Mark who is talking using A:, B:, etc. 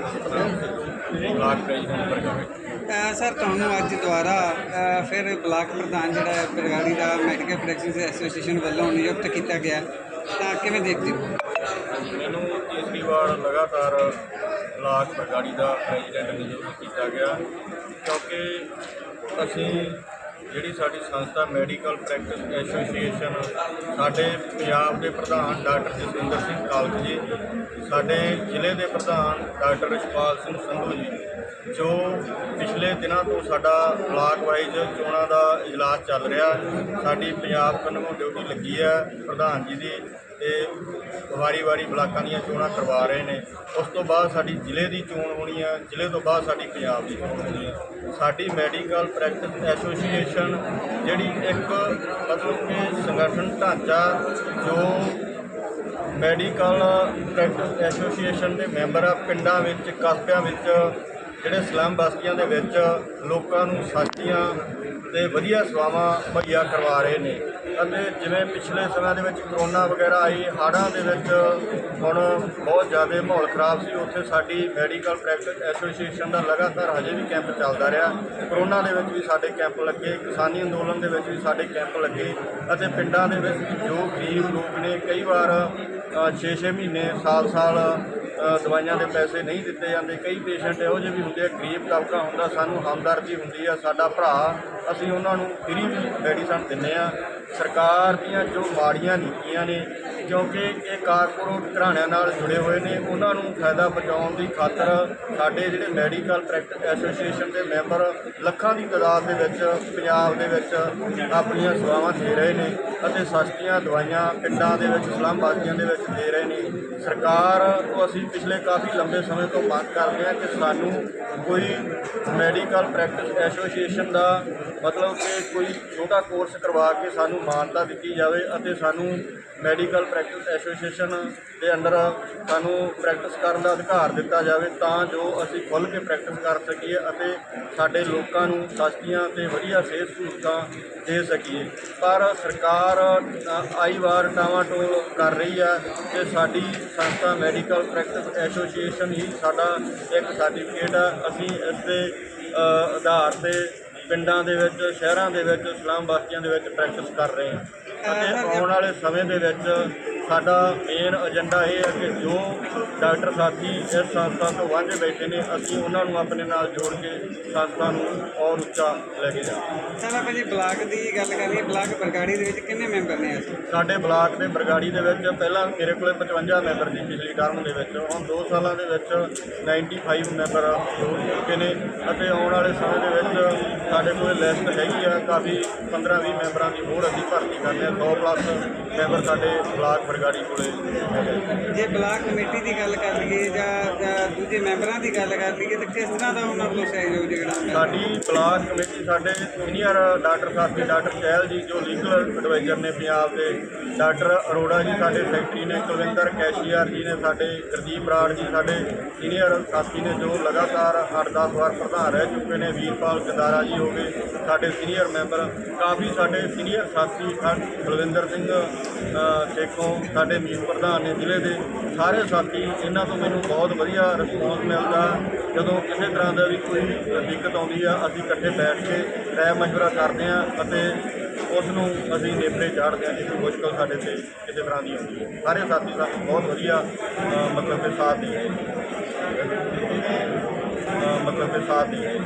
A: Block president Bargari
B: ਅਹ sir ਤੁਹਾਨੂੰ ਅੱਜ ਦੁਆਰਾ ਫਿਰ ਬਲਾਕ ਪ੍ਰਧਾਨ ਜਿਹੜਾ ਹੈ ਬਰਗਾੜੀ ਦਾ ਮੈਡੀਕਲ ਪ੍ਰੈਕਟਿਸ ਐਸੋਸੀਏਸ਼ਨ ਵੱਲੋਂ ਨਿਯੁਕਤ ਕੀਤਾ ਗਿਆ ਤਾਂ ਕਿਵੇਂ ਦੇਖਦੇ ਹੋ?
A: ਮੈਨੂੰ ਤੀਸਰੀ ਵਾਰ ਲਗਾਤਾਰ ਬਲਾਕ ਬਰਗਾੜੀ ਦਾ ਪ੍ਰੈਜ਼ੀਡੈਂਟ ਨਿਯੁਕਤ ਕੀਤਾ ਗਿਆ ਕਿਉਂਕਿ ਅਸੀਂ ਜਿਹੜੀ ਸਾਡੀ ਸੰਸਥਾ ਮੈਡੀਕਲ ਪ੍ਰੈਕਟਿਸ ਐਸੋਸੀਏਸ਼ਨ, ਸਾਡੇ ਪੰਜਾਬ ਦੇ ਪ੍ਰਧਾਨ ਡਾਕਟਰ ਜਸਵਿੰਦਰ ਸਿੰਘ ਕਾਲਕ ਜੀ, ਸਾਡੇ ਜ਼ਿਲ੍ਹੇ ਦੇ ਪ੍ਰਧਾਨ ਡਾਕਟਰ ਰਿਸ਼ਪਾਲ ਸਿੰਘ ਸੰਧੂ ਜੀ, ਜੋ ਪਿਛਲੇ ਦਿਨਾਂ ਤੋਂ ਸਾਡਾ ਬਲਾਕ ਵਾਈਜ਼ ਚੋਣਾਂ ਦਾ ਇਜਲਾਸ ਚੱਲ ਰਿਹਾ, ਸਾਡੀ ਪੰਜਾਬ ਕਾਨੂੰਨ ਡਿਊਟੀ ਲੱਗੀ ਹੈ ਪ੍ਰਧਾਨ ਜੀ ਦੀ। ਤੇ ਵਾਰੀ-ਵਾਰੀ ਬਲਾਕਾਂ ਦੀਆਂ ਚੋਣਾਂ ਕਰਵਾ ਰਹੇ ਨੇ। ਉਸ ਤੋਂ ਬਾਅਦ ਸਾਡੀ ਜ਼ਿਲ੍ਹੇ ਦੀ ਚੋਣ ਹੋਣੀ ਹੈ ਜ਼ਿਲ੍ਹੇ ਤੋਂ ਬਾਅਦ ਸਾਡੀ ਪੰਜਾਬ ਦੀ ਚੋਣ ਹੋਣੀ ਹੈ ਸਾਡੀ ਮੈਡੀਕਲ ਪ੍ਰੈਕਟਿਸ ਐਸੋਸੀਏਸ਼ਨ ਜਿਹੜੀ ਇੱਕ ਮਤਲਬ ਕਿ ਸੰਗਠਨ ਢਾਂਚਾ ਜੋ ਮੈਡੀਕਲ ਪ੍ਰੈਕਟਿਸ ਐਸੋਸੀਏਸ਼ਨ ਦੇ ਮੈਂਬਰ ਆ, ਪਿੰਡਾਂ ਵਿੱਚ, ਕਸਬਿਆਂ ਵਿੱਚ, ਜਿਹੜੇ ਸਲਮ ਬਸਤੀਆਂ ਦੇ ਵਿੱਚ ਲੋਕਾਂ ਨੂੰ ਸਸਤੀਆਂ ਤੇ ਵਧੀਆ ਸੇਵਾਵਾਂ ਮੁਹੱਈਆ ਕਰਵਾ ਰਹੇ ਨੇ। ਅਤੇ ਜਿਵੇਂ ਪਿਛਲੇ ਸਮਿਆਂ ਦੇ ਵਿੱਚ ਕਰੋਨਾ ਵਗੈਰਾ ਆਈ ਹਾੜਾਂ ਦੇ ਵਿੱਚ ਹੁਣ ਬਹੁਤ ਜ਼ਿਆਦਾ ਮਾਹੌਲ ਖਰਾਬ ਸੀ। ਉੱਥੇ ਸਾਡੀ ਮੈਡੀਕਲ ਪ੍ਰੈਕਟਿਸ ਐਸੋਸੀਏਸ਼ਨ ਦਾ ਲਗਾਤਾਰ ਹਜੇ ਵੀ ਕੈਂਪ ਚੱਲਦਾ ਰਿਹਾ। ਕਰੋਨਾ ਦੇ ਵਿੱਚ ਵੀ ਸਾਡੇ ਕੈਂਪ ਲੱਗੇ, ਕਿਸਾਨੀ ਅੰਦੋਲਨ ਦੇ ਵਿੱਚ ਵੀ ਸਾਡੇ ਕੈਂਪ ਲੱਗੇ ਅਤੇ ਪਿੰਡਾਂ ਦੇ ਵਿੱਚ ਜੋ ਗਰੀਬ ਲੋਕ ਨੇ, ਕਈ ਵਾਰ 6-6 ਮਹੀਨੇ, ਸਾਲ-ਸਾਲ ਦਵਾਈਆਂ ਦੇ ਪੈਸੇ ਨਹੀਂ ਦਿੱਤੇ ਜਾਂਦੇ। ਕਈ ਪੇਸ਼ੈਂਟ ਇਹੋ ਜਿਹੇ ਵੀ ਹੁੰਦੇ ਆ, ਗਰੀਬ ਤਬਕਾ ਹੁੰਦਾ, ਸਾਨੂੰ ਹਮਦਰਦੀ ਹੁੰਦੀ ਆ, ਸਾਡਾ ਭਰਾ, ਅਸੀਂ ਉਹਨਾਂ ਨੂੰ ਫ੍ਰੀ ਮੈਡੀਸਨ ਦਿੰਦੇ ਆ। ਸਰਕਾਰ ਦੀਆਂ ਜੋ ਮਾੜੀਆਂ ਨੀਤੀਆਂ ਨੇ, ਕਿਉਂਕਿ ਇਹ ਕਾਰਪੋਰੇਟ ਘਰਾਣਿਆਂ ਨਾਲ ਜੁੜੇ ਹੋਏ ਨੇ, ਉਹਨਾਂ ਨੂੰ ਫਾਇਦਾ ਪਹੁੰਚਾਉਣ ਦੀ ਖਾਤਰ ਸਾਡੇ ਜਿਹੜੇ ਮੈਡੀਕਲ ਪ੍ਰੈਕਟਿਸ ਐਸੋਸੀਏਸ਼ਨ ਦੇ ਮੈਂਬਰ ਲੱਖਾਂ ਦੀ ਤਾਦਾਦ ਦੇ ਵਿੱਚ, ਪੰਜਾਬ ਦੇ ਵਿੱਚ ਆਪਣੀਆਂ ਸੇਵਾਵਾਂ ਦੇ ਰਹੇ ਨੇ। ਅਤੇ ਸਸਤੀਆਂ ਦਵਾਈਆਂ ਪਿੰਡਾਂ ਦੇ ਵਿੱਚ ਸਲਮ ਦੇ ਵਿੱਚ ਦੇ ਰਹੇ ਨੇ। ਸਰਕਾਰ ਤੋਂ ਅਸੀਂ ਪਿਛਲੇ ਕਾਫੀ ਲੰਬੇ ਸਮੇਂ ਤੋਂ ਮੰਗ ਕਰਦੇ ਹਾਂ ਕਿ ਸਾਨੂੰ ਕੋਈ ਮੈਡੀਕਲ ਪ੍ਰੈਕਟਿਸ ਐਸੋਸੀਏਸ਼ਨ ਦਾ ਮਤਲਬ ਕਿ ਕੋਈ ਛੋਟਾ ਕੋਰਸ ਕਰਵਾ ਕੇ ਸਾਨੂੰ ਮਾਨਤਾ ਦਿੱਤੀ ਜਾਵੇ ਅਤੇ ਸਾਨੂੰ ਮੈਡੀਕਲ ਪ੍ਰੈਕਟਿਸ ਐਸੋਸੀਏਸ਼ਨ ਦੇ ਅੰਡਰ ਸਾਨੂੰ ਪ੍ਰੈਕਟਿਸ ਕਰਨ ਦਾ ਅਧਿਕਾਰ ਦਿੱਤਾ ਜਾਵੇ ਤਾਂ ਜੋ ਅਸੀਂ ਖੁੱਲ੍ਹ ਕੇ ਪ੍ਰੈਕਟਿਸ ਕਰ ਸਕੀਏ ਅਤੇ ਸਾਡੇ ਲੋਕਾਂ ਨੂੰ ਸਸਤੀਆਂ ਤੇ ਵਧੀਆ ਸਿਹਤ ਸਹੂਲਤਾਂ ਦੇ ਸਕੀਏ। ਪਰ ਸਰਕਾਰ ਅ, ਆਈ ਵਾਰ ਟਾਵਾਟੋਲ ਕਰ ਰਹੀ ਹੈ ਕਿ ਸਾਡੀ ਸੰਸਥਾ ਮੈਡੀਕਲ ਪ੍ਰੈਕਟਿਸ ਐਸੋਸੀਏਸ਼ਨ ਹੀ ਸਾਡਾ ਇੱਕ ਸਰਟੀਫਿਕੇਟ ਹੈ ਅਸੀਂ ਇਸ ਦੇ ਆਧਾਰ ਤੇ ਪਿੰਡਾਂ ਦੇ ਵਿੱਚ ਸ਼ਹਿਰਾਂ ਦੇ ਵਿੱਚ ਇਸਲਾਮ ਬਸਤੀਆਂ ਦੇ ਵਿੱਚ ਪ੍ਰੈਕਟਿਸ ਕਰ ਰਹੇ ਹਾਂ। ਅਤੇ ਆਉਣ ਵਾਲੇ ਸਮੇਂ ਦੇ ਵਿੱਚ ਸਾਡਾ ਮੇਨ ਏਜੰਡਾ ਇਹ ਹੈ ਕਿ ਜੋ ਡਾਕਟਰ ਸਾਥੀ ਇਸ ਸੰਸਥਾ ਤੋਂ ਵਾਂਝੇ ਬੈਠੇ ਨੇ ਅਸੀਂ ਉਹਨਾਂ ਨੂੰ ਆਪਣੇ ਨਾਲ ਜੋੜ ਕੇ ਸੰਸਥਾ ਨੂੰ ਔਰ ਉੱਚਾ ਲੈ ਕੇ ਜਾਵਾਂਗੇ।
B: ਸਰ ਆਪਾਂ ਜੀ ਬਲਾਕ ਦੀ ਗੱਲ ਕਰੀਏ ਬਲਾਕ ਬਰਗਾੜੀ ਦੇ ਵਿੱਚ ਕਿੰਨੇ ਮੈਂਬਰ ਨੇ ਅਸੀਂ?
A: ਸਾਡੇ ਬਲਾਕ ਦੇ ਬਰਗਾੜੀ ਦੇ ਵਿੱਚ ਪਹਿਲਾਂ ਮੇਰੇ ਕੋਲੇ 55 ਮੈਂਬਰ ਸੀ ਪਿਛਲੀ ਟਰਮ ਦੇ ਵਿੱਚ। ਹੁਣ 2 ਸਾਲਾਂ ਦੇ ਵਿੱਚ 95 ਮੈਂਬਰ ਹੋ ਚੁੱਕੇ ਨੇ ਅਤੇ ਆਉਣ ਵਾਲੇ ਸਮੇਂ ਦੇ ਵਿੱਚ ਸਾਡੇ ਕੋਲੇ ਲਿਸਟ ਹੈਗੀ ਆ ਕਾਫੀ 15-20 ਮੈਂਬਰਾਂ ਦੀ ਹੋਰ ਅਸੀਂ ਭਰਤੀ ਕਰਨੇ ਆ। 100 ਪਲੱਸ ਮੈਂਬਰ ਸਾਡੇ ਬਲਾਕ ਬਰਗਾੜੀ ਕੋਲੇ
B: ਜੇ ਬਲਾਕ ਕਮੇਟੀ ਦੀ ਗੱਲ ਕਰ ਲਈਏ ਜਾਂ ਦੂਜੇ ਮੈਂਬਰਾਂ ਦੀ ਗੱਲ ਕਰ ਲਈਏ ਤਾਂ ਕਿਸ ਤਰ੍ਹਾਂ ਦਾ ਉਹਨਾਂ ਵੱਲੋਂ ਸਹਿਯੋਗ ਜਿਹੜਾ?
A: ਸਾਡੀ ਬਲਾਕ ਕਮੇਟੀ ਸਾਡੇ ਸੀਨੀਅਰ ਡਾਕਟਰ ਸਾਥੀ ਡਾਕਟਰ ਚਹਿਲ ਜੀ ਜੋ ਲੀਗਲ ਐਡਵਾਈਜ਼ਰ ਨੇ ਪੰਜਾਬ ਦੇ ਡਾਕਟਰ ਅਰੋੜਾ ਜੀ ਸਾਡੇ ਸੈਕਟਰੀ ਨੇ ਕੁਲਵਿੰਦਰ ਕੈਸ਼ੀਆਰ ਜੀ ਨੇ ਸਾਡੇ ਗੁਰਦੀਪ ਬਰਾੜ ਜੀ ਸਾਡੇ ਸੀਨੀਅਰ ਸਾਥੀ ਨੇ ਜੋ ਲਗਾਤਾਰ 8-10 ਵਾਰ ਪ੍ਰਧਾਨ ਰਹਿ ਚੁੱਕੇ ਨੇ ਵੀਰਪਾਲ ਗਦਾਰਾ ਜੀ ਹੋ ਗਏ ਸਾਡੇ ਸੀਨੀਅਰ ਮੈਂਬਰ ਕਾਫੀ ਸਾਡੇ ਸੀਨੀਅਰ ਸਾਥੀ ਕੁਲਵਿੰਦਰ ਸਿੰਘ ਸੇਖੋਂ ਸਾਡੇ ਮੀਤ ਪ੍ਰਧਾਨ ਨੇ ਜ਼ਿਲ੍ਹੇ ਦੇ ਸਾਰੇ ਸਾਥੀ, ਇਹਨਾਂ ਤੋਂ ਮੈਨੂੰ ਬਹੁਤ ਵਧੀਆ ਰਿਸਪੌਂਸ ਮਿਲਦਾ। ਜਦੋਂ ਕਿਸੇ ਤਰ੍ਹਾਂ ਦਾ ਵੀ ਕੋਈ ਦਿੱਕਤ ਆਉਂਦੀ ਆ, ਅਸੀਂ ਇਕੱਠੇ ਬੈਠ ਕੇ ਰਾਏ ਮਸ਼ਵਰਾ ਕਰਦੇ ਆ ਅਤੇ ਉਸ ਨੂੰ ਅਸੀਂ ਨੇਪਰੇ ਚਾੜਦੇ ਆ ਜੇ ਮੁਸ਼ਕਲ ਸਾਡੇ ਤੇ ਕਿਸੇ ਤਰ੍ਹਾਂ ਦੀ ਆਉਂਦੀ ਹੈ। ਸਾਰੇ ਸਾਥੀ ਸਾਨੂੰ ਬਹੁਤ ਵਧੀਆ ਮਤਲਬ ਕਿ ਸਾਥ ਦੇ ਮਤਲਬ ਕਿ ਸਾਥ ਦੇ